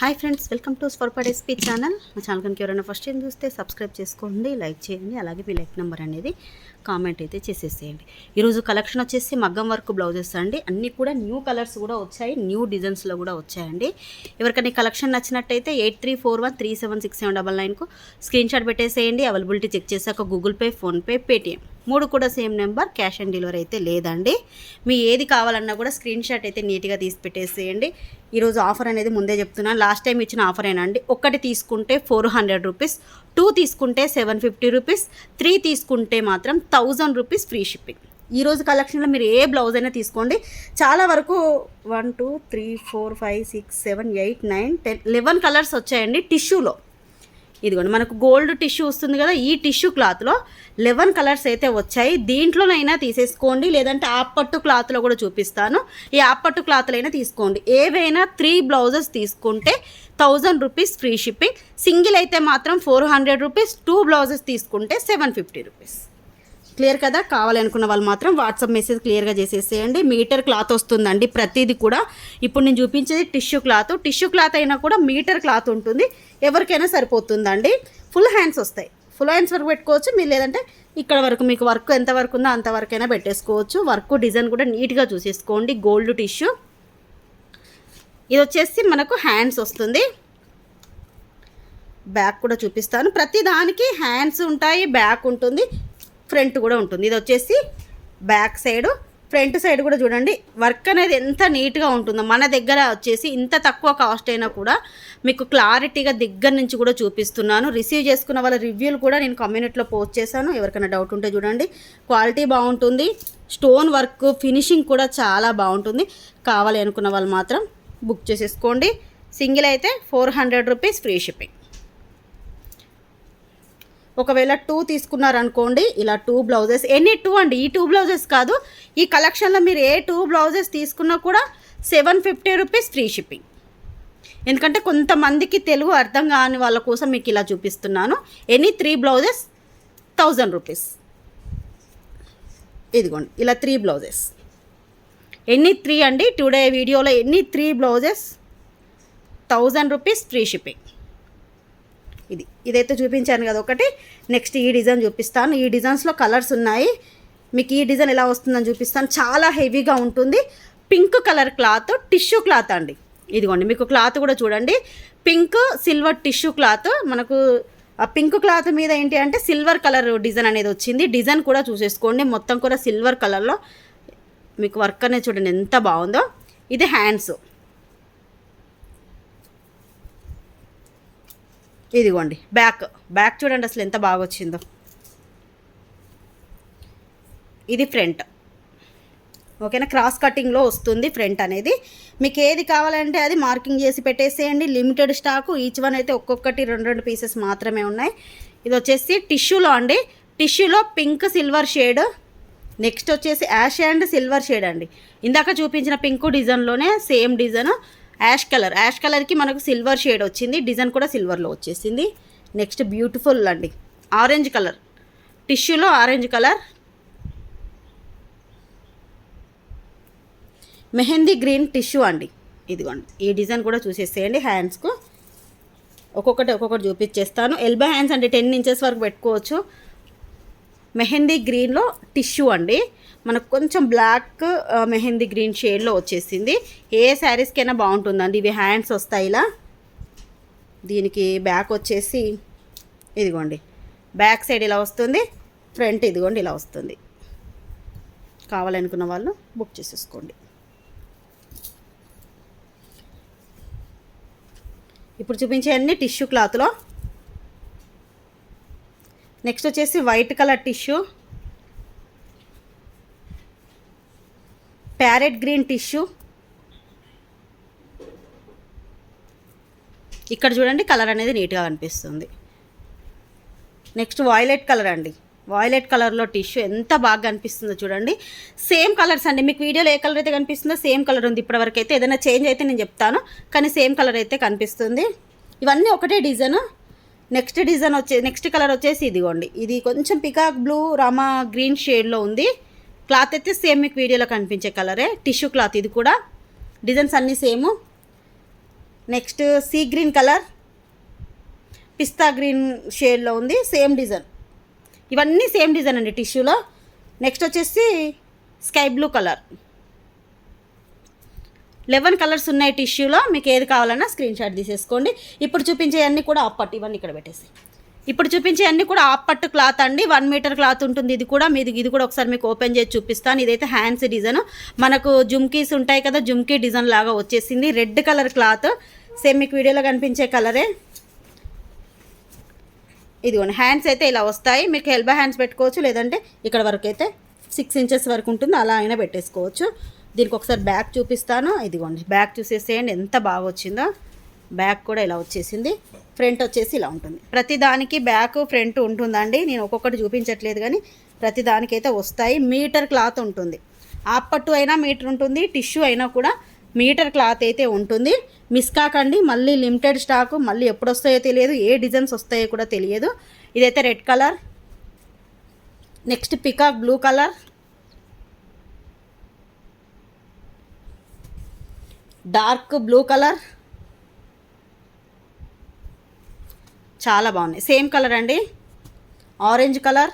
Hi friends welcome to Swar SP channel. మా channel కనుక ఎవరైనా ఫస్ట్ టైం చూస్తే సబ్స్క్రైబ్ చేసుకోండి లైక్ చేయండి అలాగే మీ లైక్ నెంబర్ అనేది కామెంట్ అయితే చేసేసేయండి. ఈరోజు కలెక్షన్ వచ్చేసి మగ్గం వర్క్ బ్లౌజెస్ అండి. అన్నీ కూడా న్యూ కలర్స్ కూడా వచ్చాయి న్యూ డిజైన్స్లో కూడా వచ్చాయండి. ఎవరికైనా కలెక్షన్ నచ్చినట్టయితే eight three four one three seven six seven double నైన్కు screen shot పెట్టేసేయండి. అవైలబిలిటీ చెక్ చేశాక గూగుల్ పే ఫోన్పే పేటిఎం మూడు కూడా same number cash on delivery అయితే లేదండి. మీ ఏది కావాలన్నా కూడా స్క్రీన్ షాట్ అయితే నీట్గా తీసి పెట్టేసేయండి. ఈరోజు ఆఫర్ అనేది ముందే చెప్తున్నాను. లాస్ట్ టైం ఇచ్చిన ఆఫర్ ఏనండి? ఒకటి తీసుకుంటే ఫోర్ హండ్రెడ్ రూపీస్ టూ తీసుకుంటే సెవెన్ ఫిఫ్టీ రూపీస్ త్రీ తీసుకుంటే మాత్రం థౌజండ్ రూపీస్ ఫ్రీ షిప్పింగ్. ఈరోజు కలెక్షన్లో మీరు ఏ బ్లౌజ్ అయినా తీసుకోండి. చాలా వరకు one two three four five six seven eight nine ten eleven colours వచ్చాయండి టిష్యూలో. ఇదిగోండి మనకు గోల్డ్ టిష్యూ వస్తుంది కదా ఈ టిష్యూ క్లాత్లో లెవెన్ కలర్స్ అయితే వచ్చాయి. దీంట్లోనైనా తీసేసుకోండి లేదంటే ఆప్పట్టు క్లాత్లో కూడా చూపిస్తాను. ఈ ఆప్పట్టు క్లాత్లో అయినా తీసుకోండి. ఏవైనా త్రీ బ్లౌజెస్ తీసుకుంటే thousand rupees free shipping. Single అయితే మాత్రం four hundred rupees two blouses తీసుకుంటే సెవెన్ ఫిఫ్టీ రూపీస్. క్లియర్ కదా? కావాలనుకున్న వాళ్ళు మాత్రం వాట్సాప్ మెసేజ్ క్లియర్గా చేసేసేయండి. మీటర్ క్లాత్ వస్తుందండి. ప్రతిదీ కూడా ఇప్పుడు నేను చూపించేది టిష్యూ క్లాత్. టిష్యూ క్లాత్ అయినా కూడా మీటర్ క్లాత్ ఉంటుంది. ఎవరికైనా సరిపోతుందండి. ఫుల్ హ్యాండ్స్ వస్తాయి. ఫుల్ హ్యాండ్స్ వరకు పెట్టుకోవచ్చు. మీరు లేదంటే ఇక్కడ వరకు మీకు వర్క్ ఎంత వరకు ఉందో అంతవరకైనా పెట్టేసుకోవచ్చు. వర్క్ డిజైన్ కూడా నీట్గా చూసేసుకోండి. Gold tissue. ఇది వచ్చేసి మనకు హ్యాండ్స్ వస్తుంది. బ్యాక్ కూడా చూపిస్తాను. ప్రతి దానికి హ్యాండ్స్ ఉంటాయి. బ్యాక్ ఉంటుంది. ఫ్రంట్ కూడా ఉంటుంది. ఇది వచ్చేసి బ్యాక్ సైడ్ ఫ్రంట్ సైడ్ కూడా చూడండి. వర్క్ అనేది ఎంత నీట్గా ఉంటుందో మన దగ్గర వచ్చేసి ఇంత తక్కువ కాస్ట్ అయినా కూడా మీకు క్లారిటీగా దగ్గర నుంచి కూడా చూపిస్తున్నాను. రిసీవ్ చేసుకున్న వాళ్ళ రివ్యూలు కూడా నేను కమ్యూనిటీలో పోస్ట్ చేశాను. ఎవరికైనా డౌట్ ఉంటే చూడండి. క్వాలిటీ బాగుంటుంది. స్టోన్ వర్క్ ఫినిషింగ్ కూడా చాలా బాగుంటుంది. కావాలి అనుకున్న వాళ్ళు మాత్రం బుక్ చేసేసుకోండి. సింగిల్ అయితే four hundred rupees free shipping ఒకవేళ టూ తీసుకున్నారనుకోండి ఇలా టూ బ్లౌజెస్ ఎనీ టూ అండి? ఈ టూ బ్లౌజెస్ కాదు ఈ కలెక్షన్లో మీరు ఏ టూ బ్లౌజెస్ తీసుకున్నా కూడా seven fifty rupees free shipping ఎందుకంటే కొంతమందికి తెలుగు అర్థం కాని వాళ్ళ కోసం మీకు ఇలా చూపిస్తున్నాను. Any three blouses thousand rupees ఇదిగోండి ఇలా త్రీ బ్లౌజెస్ ఎన్ని త్రీ అండి? టుడే వీడియోలో ఎన్ని three blouses thousand rupees free shipping ఇది. ఇదైతే చూపించాను కదా ఒకటి. నెక్స్ట్ ఈ డిజైన్ చూపిస్తాను. ఈ డిజైన్స్లో కలర్స్ ఉన్నాయి. మీకు ఈ డిజైన్ ఎలా వస్తుందని చూపిస్తాను. చాలా హెవీగా ఉంటుంది. Pink colour cloth tissue cloth అండి. ఇదిగోండి మీకు క్లాత్ కూడా చూడండి. Pink silver tissue cloth. మనకు ఆ పింక్ క్లాత్ మీద ఏంటి అంటే సిల్వర్ కలర్ డిజైన్ అనేది వచ్చింది. డిజైన్ కూడా చూసేసుకోండి. మొత్తం కూడా సిల్వర్ కలర్లో మీకు వర్క్ అనేది చూడండి ఎంత బాగుందో. ఇది హ్యాండ్స్ ఇదిగోండి. బ్యాక్ బ్యాక్ చూడండి అసలు ఎంత బాగా వచ్చిందో. ఇది ఫ్రంట్. ఓకేనా? క్రాస్ కటింగ్లో వస్తుంది ఫ్రంట్ అనేది. మీకు ఏది కావాలంటే అది మార్కింగ్ చేసి పెట్టేసేయండి. లిమిటెడ్ స్టాకు ఈచ్ వన్ అయితే ఒక్కొక్కటి రెండు రెండు పీసెస్ మాత్రమే ఉన్నాయి. ఇది వచ్చేసి టిష్యూలో అండి. టిష్యూలో పింక్ సిల్వర్ షేడ్ నెక్స్ట్ వచ్చేసి యాష్ అండ్ సిల్వర్ షేడ్ అండి. ఇందాక చూపించిన pink డిజైన్లోనే same design ash colour. Ash కలర్కి మనకు సిల్వర్ షేడ్ వచ్చింది. డిజైన్ కూడా సిల్వర్లో వచ్చేసింది. నెక్స్ట్ బ్యూటిఫుల్ అండి. Orange colour. టిష్యూలో orange colour. Mehndi green tissue అండి. ఇదిగోండి. ఈ డిజైన్ కూడా చూసేసేయండి హ్యాండ్స్కు. ఒక్కొక్కటి ఒక్కొక్కటి చూపించేస్తాను. ఎల్బో హ్యాండ్స్ అంటే టెన్ ఇంచెస్ వరకు పెట్టుకోవచ్చు. మెహందీ గ్రీన్లో టిష్యూ అండి. మనకు కొంచెం బ్లాక్ మెహందీ గ్రీన్ షేడ్లో వచ్చేసింది. ఏ శారీస్కైనా బాగుంటుందండి. ఇవి హ్యాండ్స్ వస్తాయి ఇలా. దీనికి బ్యాక్ వచ్చేసి ఇదిగోండి. బ్యాక్ సైడ్ ఇలా వస్తుంది. ఫ్రంట్ ఇదిగోండి ఇలా వస్తుంది. కావాలనుకున్న వాళ్ళు బుక్ చేసేసుకోండి. ఇప్పుడు చూపించే అన్ని టిష్యూ క్లాత్లో నెక్స్ట్ వచ్చేసి white colour tissue. Parrot green tissue. ఇక్కడ చూడండి కలర్ అనేది నీట్గా కనిపిస్తుంది. నెక్స్ట్ వాయిలెట్ కలర్ అండి. వాయిలెట్ కలర్లో టిష్యూ ఎంత బాగా కనిపిస్తుందో చూడండి. సేమ్ కలర్స్ అండి. మీకు వీడియోలో ఏ కలర్ అయితే కనిపిస్తుందో సేమ్ కలర్ ఉంది. ఇప్పటివరకు అయితే ఏదైనా చేంజ్ అయితే నేను చెప్తాను. కానీ సేమ్ కలర్ అయితే కనిపిస్తుంది. ఇవన్నీ ఒకటే డిజైన్. నెక్స్ట్ డిజైన్ వచ్చే నెక్స్ట్ కలర్ వచ్చేసి ఇదిగోండి. ఇది కొంచెం పికాక్ బ్లూ రామా గ్రీన్ షేడ్లో ఉంది. క్లాత్ అయితే సేమ్ మీకు వీడియోలో కనిపించే కలరే. టిష్యూ క్లాత్ ఇది కూడా. డిజైన్స్ అన్నీ same. Next sea green colour. పిస్తా గ్రీన్ షేడ్లో ఉంది. Same design. ఇవన్నీ సేమ్ డిజైన్ అండి టిష్యూలో. నెక్స్ట్ వచ్చేసి sky blue colour. Eleven colours ఉన్నాయి టిష్యూలో మీకు ఏది కావాలన్నా స్క్రీన్ షాట్ తీసేసుకోండి. ఇప్పుడు చూపించేవన్నీ కూడా అప్పట్ ఇవన్నీ ఇక్కడ పెట్టేసి. ఇప్పుడు చూపించేవన్నీ కూడా ఆఫ్ పట్టు క్లాత్ అండి. వన్ మీటర్ క్లాత్ ఉంటుంది. ఇది కూడా మీది ఇది కూడా ఒకసారి మీకు ఓపెన్ చేసి చూపిస్తాను. ఇదైతే హ్యాండ్స్ డిజైన్ మనకు జుమ్కీస్ ఉంటాయి కదా జుమ్కీ డిజైన్ లాగా వచ్చేసింది. రెడ్ కలర్ క్లాత్ సేమ్ మీకు వీడియోలో కనిపించే కలరే ఇదిగోండి హ్యాండ్స్ అయితే ఇలా వస్తాయి. మీకు ఎల్బో హ్యాండ్స్ పెట్టుకోవచ్చు. లేదంటే ఇక్కడ వరకు అయితే సిక్స్ ఇంచెస్ వరకు ఉంటుంది. అలా అయినా పెట్టేసుకోవచ్చు. దీనికి ఒకసారి బ్యాక్ చూపిస్తాను. ఇదిగోండి బ్యాక్ చూసేసేయండి ఎంత బాగా వచ్చిందో. బ్యాక్ కూడా ఇలా వచ్చేసింది. ఫ్రంట్ వచ్చేసి ఇలా ఉంటుంది. ప్రతి దానికి బ్యాక్ ఫ్రంట్ ఉంటుందండి. నేను ఒక్కొక్కటి చూపించట్లేదు కానీ ప్రతి దానికైతే వస్తాయి. మీటర్ క్లాత్ ఉంటుంది. ఆప్పట్టు అయినా మీటర్ ఉంటుంది టిష్యూ అయినా కూడా మీటర్ క్లాత్ అయితే ఉంటుంది. మిస్ కాకండి మళ్ళీ లిమిటెడ్ స్టాకు మళ్ళీ ఎప్పుడు వస్తాయో తెలియదు ఏ డిజైన్స్ వస్తాయో కూడా తెలియదు. ఇదైతే red colour. Next peacock blue colour. Dark blue colour. చాలా బాగున్నాయి. సేమ్ కలర్ అండి. Orange colour.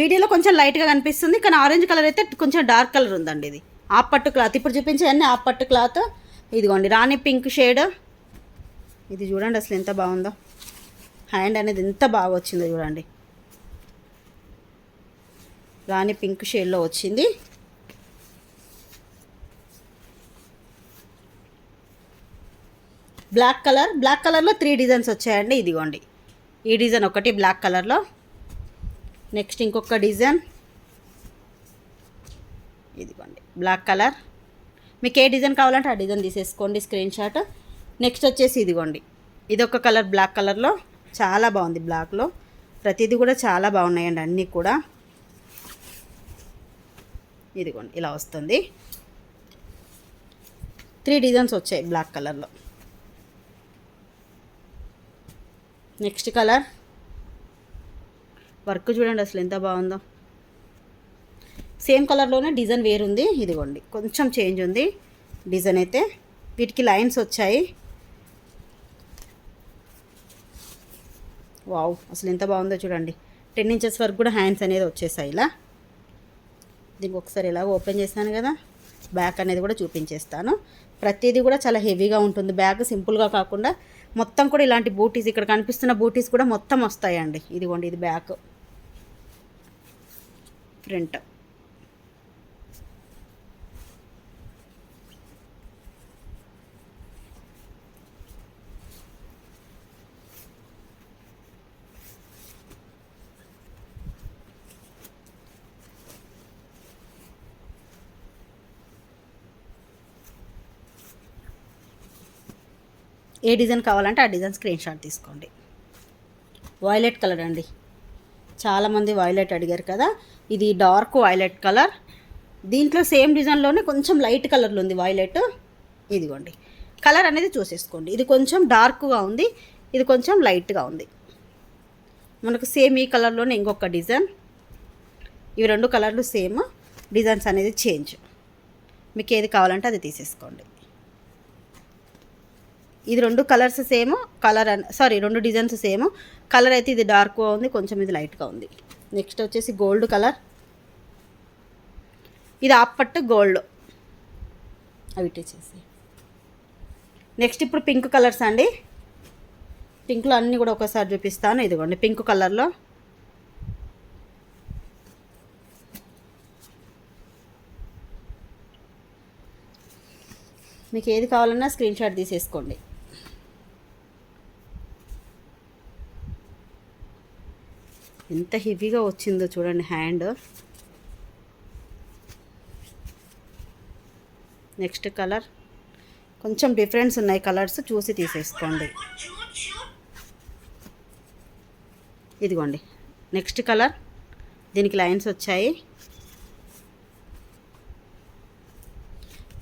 వీడియోలో కొంచెం లైట్గా కనిపిస్తుంది కానీ ఆరెంజ్ కలర్ అయితే కొంచెం డార్క్ కలర్ ఉందండి ఇది. ఆ పట్టు క్లాత్. ఇప్పుడు చూపించేవన్నీ ఆ పట్టు క్లాత్. ఇదిగోండి రాణి పింక్ షేడ్. ఇది చూడండి అసలు ఎంత బాగుందో. హ్యాండ్ అనేది ఎంత బాగా వచ్చిందో చూడండి. రాణి పింక్ షేడ్లో వచ్చింది. బ్లాక్ కలర్ బ్లాక్ కలర్లో త్రీ డిజైన్స్ వచ్చాయండి ఇదిగోండి. ఈ డిజైన్ ఒకటి బ్లాక్ కలర్లో. నెక్స్ట్ ఇంకొక డిజైన్. ఇదిగోండి బ్లాక్ కలర్. మీకు ఏ డిజైన్ కావాలంటే ఆ డిజైన్ తీసేసుకోండి స్క్రీన్ షాట్. నెక్స్ట్ వచ్చేసి ఇదిగోండి ఇదొక కలర్ బ్లాక్ కలర్లో. చాలా బాగుంది బ్లాక్లో. ప్రతిదీ కూడా చాలా బాగున్నాయండి అన్నీ కూడా. ఇదిగోండి ఇలా వస్తుంది. త్రీ డిజైన్స్ వచ్చాయి బ్లాక్ కలర్లో. Next colour. వర్క్ చూడండి అసలు ఎంత బాగుందో. సేమ్ కలర్లోనే డిజైన్ వేరుంది. ఇదిగోండి కొంచెం చేంజ్ ఉంది. డిజైన్ అయితే వీటికి లైన్స్ వచ్చాయి. వావ్ అసలు ఎంత బాగుందో చూడండి. టెన్ ఇంచెస్ వరకు కూడా హ్యాండ్స్ అనేది వచ్చేసాయి ఇలా. దీనికి ఒకసారి ఇలాగ ఓపెన్ చేశాను కదా. బ్యాక్ అనేది కూడా చూపించేస్తాను. ప్రతిదీ కూడా చాలా హెవీగా ఉంటుంది. బ్యాగ్ సింపుల్గా కాకుండా మొత్తం కూడా ఇలాంటి బూటీస్ ఇక్కడ కనిపిస్తున్న బూటీస్ కూడా మొత్తం వస్తాయండి. ఇదిగోండి ఇది బ్యాక్. ప్రింట్. ఏ డిజైన్ కావాలంటే ఆ డిజైన్ స్క్రీన్ షాట్ తీసుకోండి. వైలెట్ కలర్ అండి. చాలామంది వైలెట్ అడిగారు కదా ఇది డార్క్ వైలెట్ కలర్ దీంట్లో సేమ్ డిజైన్లోనే కొంచెం లైట్ కలర్లో ఉంది వైలెట్ ఇదిగోండి. కలర్ అనేది చూసేసుకోండి. ఇది కొంచెం డార్క్గా ఉంది ఇది కొంచెం లైట్గా ఉంది. మనకు సేమ్ ఈ కలర్లోనే ఇంకొక డిజైన్ ఇవి రెండు కలర్లు సేమ్ డిజైన్స్ అనేది చేంజ్ మీకు ఏది కావాలంటే అది తీసేసుకోండి. ఇది రెండు కలర్స్ సేమ్ కలర్ సారీ రెండు డిజైన్స్ సేమ్. కలర్ అయితే ఇది డార్క్గా ఉంది కొంచెం ఇది లైట్గా ఉంది. నెక్స్ట్ వచ్చేసి గోల్డ్ కలర్. ఇది ఆప్పట్టు గోల్డ్. అవి ఇచ్చేసి. నెక్స్ట్ ఇప్పుడు పింక్ కలర్స్ అండి. పింక్లో అన్నీ కూడా ఒకసారి చూపిస్తాను. ఇదిగోండి పింక్ కలర్లో మీకు ఏది కావాలన్నా స్క్రీన్ షాట్ తీసేసుకోండి. ఎంత హెవీగా వచ్చిందో చూడండి హ్యాండ్. Next colour. కొంచెం డిఫరెన్స్ ఉన్నాయి కలర్స్ చూసి తీసేసుకోండి. ఇదిగోండి. Next colour. దీనికి లైన్స్ వచ్చాయి.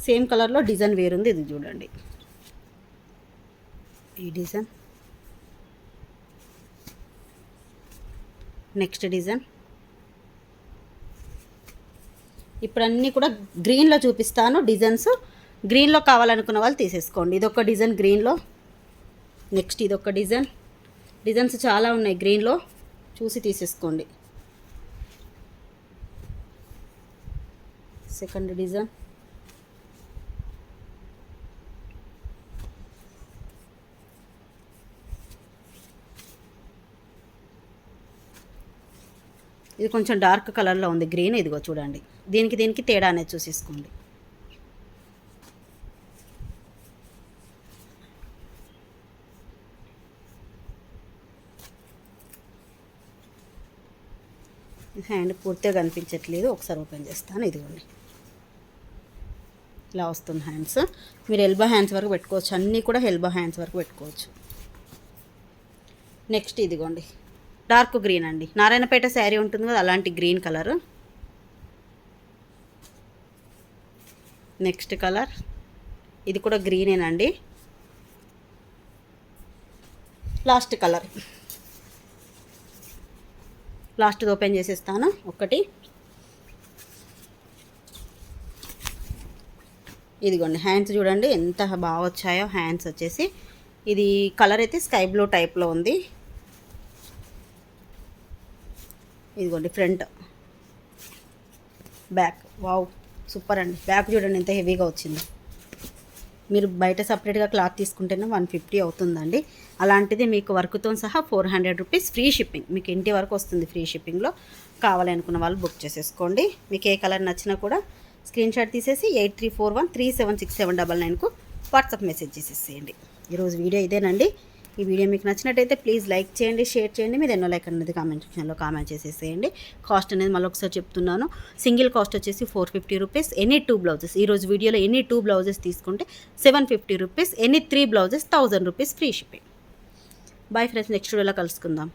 సేమ్ కలర్లో డిజైన్ వేరుంది ఇది చూడండి. ఈ డిజైన్. నెక్స్ట్ డిజైన్ ఇప్పుడు అన్నీ కూడా గ్రీన్లో చూపిస్తాను డిజైన్స్ గ్రీన్లో కావాలనుకున్న వాళ్ళు తీసేసుకోండి. ఇదొక డిజైన్ గ్రీన్లో నెక్స్ట్ ఇదొక డిజైన్ డిజైన్స్ చాలా ఉన్నాయి గ్రీన్లో చూసి తీసేసుకోండి. సెకండ్ డిజైన్ ఇది కొంచెం డార్క్ కలర్లో ఉంది గ్రీన్ ఇదిగో చూడండి. దీనికి దీనికి తేడా అనేది చూసేసుకోండి. హ్యాండ్ పూర్తిగా కనిపించట్లేదు ఒకసారి ఓపెన్ చేస్తాను ఇదిగోండి. ఇలా వస్తుంది హ్యాండ్స్. మీరు ఎల్బో హ్యాండ్స్ వరకు పెట్టుకోవచ్చు అన్నీ కూడా ఎల్బో హ్యాండ్స్ వరకు పెట్టుకోవచ్చు. నెక్స్ట్ ఇదిగోండి. డార్క్ గ్రీన్ అండి. నారాయణపేట శారీ ఉంటుంది కదా అలాంటి గ్రీన్ కలర్. Next colour. ఇది కూడా గ్రీనేనండి. Last colour. లాస్ట్ ఓపెన్ చేసేస్తాను ఒకటి. ఇదిగోండి హ్యాండ్స్ చూడండి ఎంత బాగా వచ్చాయో హ్యాండ్స్ వచ్చేసి. ఇది కలర్ అయితే స్కై బ్లూ టైప్లో ఉంది. ఇదిగోండి ఫ్రంట్. బ్యాక్. వావ్ సూపర్ అండి. బ్యాక్ చూడండి ఎంత హెవీగా వచ్చింది. మీరు బయట సపరేట్గా క్లాత్ తీసుకుంటేనే వన్ ఫిఫ్టీ అవుతుందండి. అలాంటిది మీకు వర్క్తో సహా four hundred rupees free shipping. మీకు ఇంటి వరకు వస్తుంది ఫ్రీ షిప్పింగ్లో. కావాలి అనుకున్న వాళ్ళు బుక్ చేసేసుకోండి. మీకు ఏ కలర్ నచ్చినా కూడా స్క్రీన్ షాట్ తీసేసి eight three four one three seven six seven double నైన్కు WhatsApp message చేసేసేయండి. ఈరోజు వీడియో ఇదేనండి. ఈ వీడియో మీకు నచ్చినట్టయితే ప్లీజ్ లైక్ చేయండి షేర్ చేయండి. మీరు ఎన్నో లైక్ అనేది కామెంట్ సెక్షన్లో కామెంట్ చేసేసేయండి. కాస్ట్ అనేది మళ్ళీ ఒకసారి చెప్తున్నాను. సింగిల్ కాస్ట్ వచ్చేసి four fifty rupees any two blouses ఈరోజు వీడియోలో ఎనీ టూ బ్లౌజెస్ తీసుకుంటే seven fifty rupees any three blouses thousand rupees free shipping bye friends next వీడియోలో కలుసుకుందాం.